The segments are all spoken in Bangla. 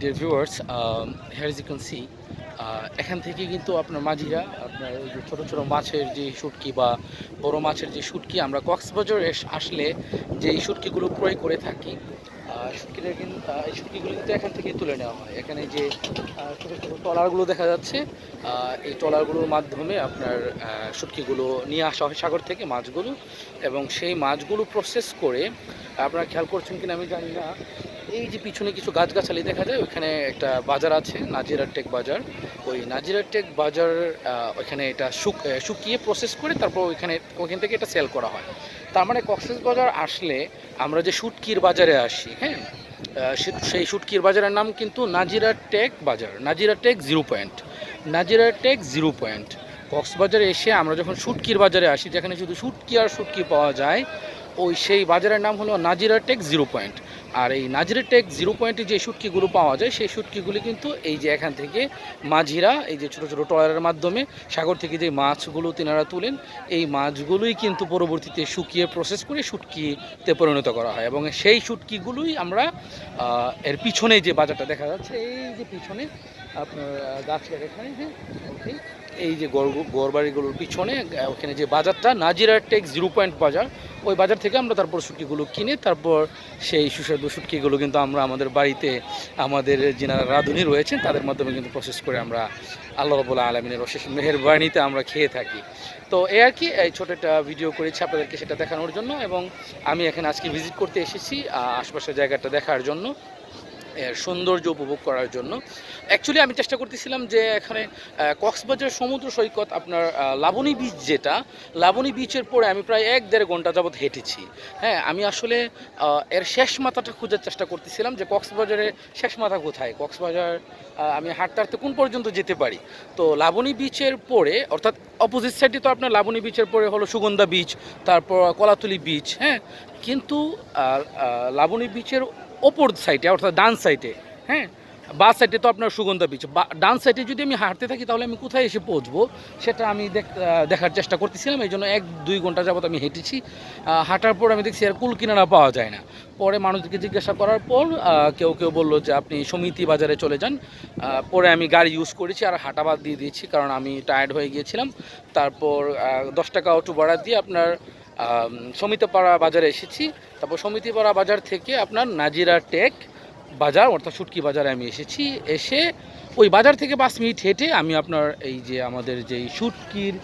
Dear viewers, um, here as you can see, uh, এখান থেকে কিন্তু আপনার মাঝিরা আপনার যে ছোটো ছোটো মাছের যে শুটকি বা বড় মাছের যে শুটকি আমরা কক্সবাজার আসলে যে এই শুটকিগুলো ক্রয় করে থাকি আহ, শুটকিটা কিন্তু এই শুটকিগুলো কিন্তু এখান থেকে তুলে নেওয়া হয়। এখানে যে ছোটো ছোটো ট্রলারগুলো দেখা যাচ্ছে এই ট্রলারগুলোর মাধ্যমে আপনার শুটকিগুলো নিয়ে আসা হয় সাগর থেকে মাছগুলো এবং সেই মাছগুলো প্রসেস করে আপনারা খেয়াল করছেন কিনা আমি জানি না এই যে পিছনে কিছু গাছগাছালি দেখা যায়, ওইখানে একটা বাজার আছে নাজিরা টেক বাজার। ওই নাজিরা টেক বাজার ওইখানে এটা শুক শুকিয়ে প্রসেস করে তারপর ওইখানে, ওইখান থেকে এটা সেল করা হয়। তার মানে কক্সেস বাজার আসলে আমরা যে শুটকির বাজারে আসি হ্যাঁ সেই শুটকির বাজারের নাম কিন্তু নাজিরা টেক বাজার Nazira Tek zero point Nazira Tek zero point কক্সবাজারে এসে আমরা যখন শুটকির বাজারে আসি, যেখানে শুধু শুটকি আর শুটকি পাওয়া যায়, ওই সেই বাজারের নাম হলো নাজিরা টেক জিরো পয়েন্ট আর এই নাজিরা টেক জিরো পয়েন্টে যে শুটকিগুলো পাওয়া যায় সেই শুটকিগুলি কিন্তু এই যে এখান থেকে মাঝিরা এই যে ছোটো ছোটো ট্রলারের মাধ্যমে সাগর থেকে যে মাছগুলো তেনারা তুলেন এই মাছগুলোই কিন্তু পরবর্তীতে শুকিয়ে প্রসেস করে শুটকিতে পরিণত করা হয়। এবং সেই শুটকিগুলোই আমরা এর পিছনে যে বাজারটা দেখা যাচ্ছে এই যে পিছনে আপনার গাছের এখানে যে okay, এই যে গড় গড়বাড়িগুলোর পিছনে ওখানে যে বাজারটা নাজিরা টেক জিরো পয়েন্ট বাজার, ওই বাজার থেকে আমরা তারপর শুটকিগুলো কিনে, তারপর সেই সুস্বাদু শুটকিগুলো কিন্তু আমরা আমাদের বাড়িতে আমাদের যেনারা রাঁধুনি রয়েছেন, তাদের মাধ্যমে কিন্তু প্রসেস করে আমরা আল্লাহ রবুল্লা আলমিনের অশেষ মেহেরবানিতে আমরা খেয়ে থাকি। তো এই আর কি, এই ছোটো একটা ভিডিও করেছি আপনাদেরকে সেটা দেখানোর জন্য এবং আমি এখানে আজকে ভিজিট করতে এসেছি আশপাশের জায়গাটা দেখার জন্য। সৌন্দর্য উপভোগ করার জন্য। অ্যাকচুয়ালি আমি চেষ্টা করতেছিলাম যে এখানে কক্সবাজার সমুদ্র সৈকত আপনার লাবণী বীচ যেটা, লাবণী বীচের পরে আমি প্রায় এক দেড় ঘণ্টা যাবৎ হেঁটেছি। হ্যাঁ আমি আসলে এর শেষ মাথাটা খোঁজার চেষ্টা করতেছিলাম যে কক্সবাজারের শেষ মাথা কোথায়? কক্সবাজার আমি হাঁটতে হাঁটতে কোন পর্যন্ত যেতে পারি? তো লাবণী বীচের পরে, অর্থাৎ অপোজিট সাইডে তো আপনার লাবণী বীচের পরে হলো সুগন্ধা বীচ তারপর কলাতুলি বীচ হ্যাঁ। কিন্তু লাবণী বিচের ওপর সাইডে অর্থাৎ ডান সাইডে হ্যাঁ? বা সাইডে তো আপনার সুগন্ধা বিচ বা, ডান সাইডে যদি আমি হাঁটতে থাকি, তাহলে আমি কোথায় এসে পৌঁছবো? সেটা আমি দেখার চেষ্টা করতেছিলাম, এই জন্য এক, দুই ঘণ্টা যাবত আমি হেঁটেছি। হাঁটার পর আমি দেখছি আর কুল কিনারা পাওয়া যায় না। পরে মানুষকে জিজ্ঞাসা করার পর কেউ কেউ বলল যে, আপনি সমিতি বাজারে চলে যান। পরে আমি গাড়ি ইউজ করেছি আর হাঁটা বাদ দিয়ে দিয়েছি, কারণ আমি টায়ার্ড হয়ে গিয়েছিলাম। তারপর দশ টাকা অটো ভাড়া দিয়ে আপনার সমিতিপাড়া বাজারে এসেছি। তারপর সমিতিপাড়া বাজার থেকে আপনার নাজিরা টেক বাজার অর্থাৎ সুটকি বাজারে আমি এসেছি। এসে ওই বাজার থেকে পাঁচ মিনিট হেঁটে আমি আপনার এই যে আমাদের যেই শুটকির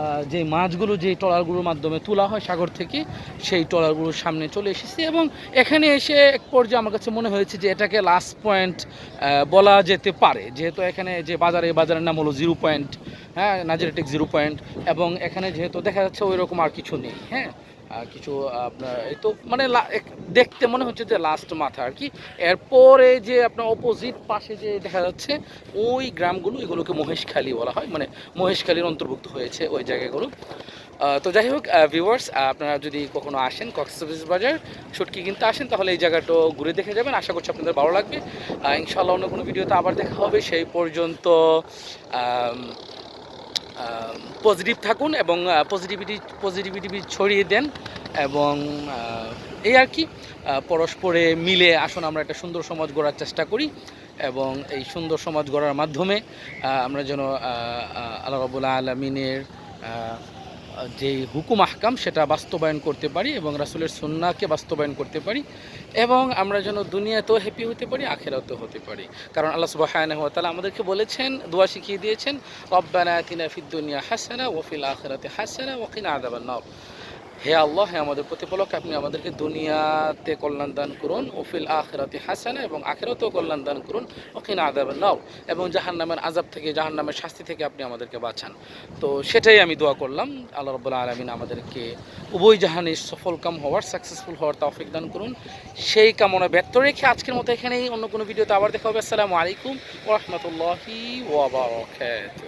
আহ, যে মাছগুলো যে ট্রলারগুলোর মাধ্যমে তোলা হয় সাগর থেকে সেই ট্রলারগুলোর সামনে চলে এসেছি এবং এখানে এসে এক পর্যায়ে আমার কাছে মনে হয়েছে যে এটাকে লাস্ট পয়েন্ট বলা যেতে পারে। যেহেতু এখানে যে বাজারে বাজারের নাম হলো জিরো পয়েন্ট হ্যাঁ নাজিরাটেক জিরো পয়েন্ট এবং এখানে যেহেতু দেখা যাচ্ছে ওই রকম আর কিছু নেই হ্যাঁ। কিছু আপনার এই তো মানে দেখতে মনে হচ্ছে যে লাস্ট মাথা আর কি। এরপরে যে আপনার অপোজিট পাশে যে দেখা যাচ্ছে ওই গ্রামগুলো এগুলোকে মহেশখালী বলা হয় মানে মহেশখালীর অন্তর্ভুক্ত হয়েছে ওই জায়গাগুলো। তো যাই হোক ভিউয়ার্স আপনারা যদি কখনো আসেন কক্সবাজার বাজার শুটকি কিনতে আসেন তাহলে এই জায়গাটা ঘুরে দেখে যাবেন। আশা করছি আপনাদের ভালো লাগবে। আহ, ইনশাআল্লাহ অন্য কোনো ভিডিওতে আবার দেখা হবে। সেই পর্যন্ত পজিটিভ থাকুন এবং পজিটিভিটি পজিটিভিটি ছড়িয়ে দেন এবং এই আর কি পরস্পরে মিলে আসুন আমরা একটা সুন্দর সমাজ গড়ার চেষ্টা করি এবং এই সুন্দর সমাজ গড়ার মাধ্যমে আমরা যেন আল্লাহ রবুল্লা আলমিনের যে হুকুম আহকাম, সেটা বাস্তবায়ন করতে পারি এবং রাসুলের সন্নাকে বাস্তবায়ন করতে পারি এবং আমরা যেন দুনিয়াতেও হ্যাপি হতে পারি, আখেরাতেও হতে পারি। কারণ আল্লাহ সুবাহায়ন হওয়া তালা আমাদেরকে বলেছেন, দোয়া শিখিয়ে দিয়েছেন, রব্বানা তিনা ফিদ্দুনিয়া হাসানা ওফিল আখেরাতে হাসানা ওকিনা কিনা আযাবান নার। হে আল্লাহ, হে আমাদের প্রতিপালক, আপনি আমাদেরকে দুনিয়াতে কল্যাণ দান করুন ওফিল আখেরাতে হাসানা, এবং আখেরাতেও কল্যাণ দান করুন ওখিনা আদাব নাও এবং জাহান্নামের আজাব থেকে, জাহান্নামের শাস্তি থেকে আপনি আমাদেরকে বাঁচান। তো সেটাই আমি দোয়া করলাম। আল্লাহ রব্বুল্লাহ আলমিন আমাদেরকে উভয় জাহানের সফল কাম হওয়ার সাকসেসফুল হওয়ার তৌফিক দান করুন। সেই কামনা ব্যক্ত রেখে আজকের মতো এখানেই অন্য কোনো ভিডিওতে আবার দেখা হবে। আসসালামু আলাইকুম ওরহমতুল্লাহি ওয়াবারাকাতুহু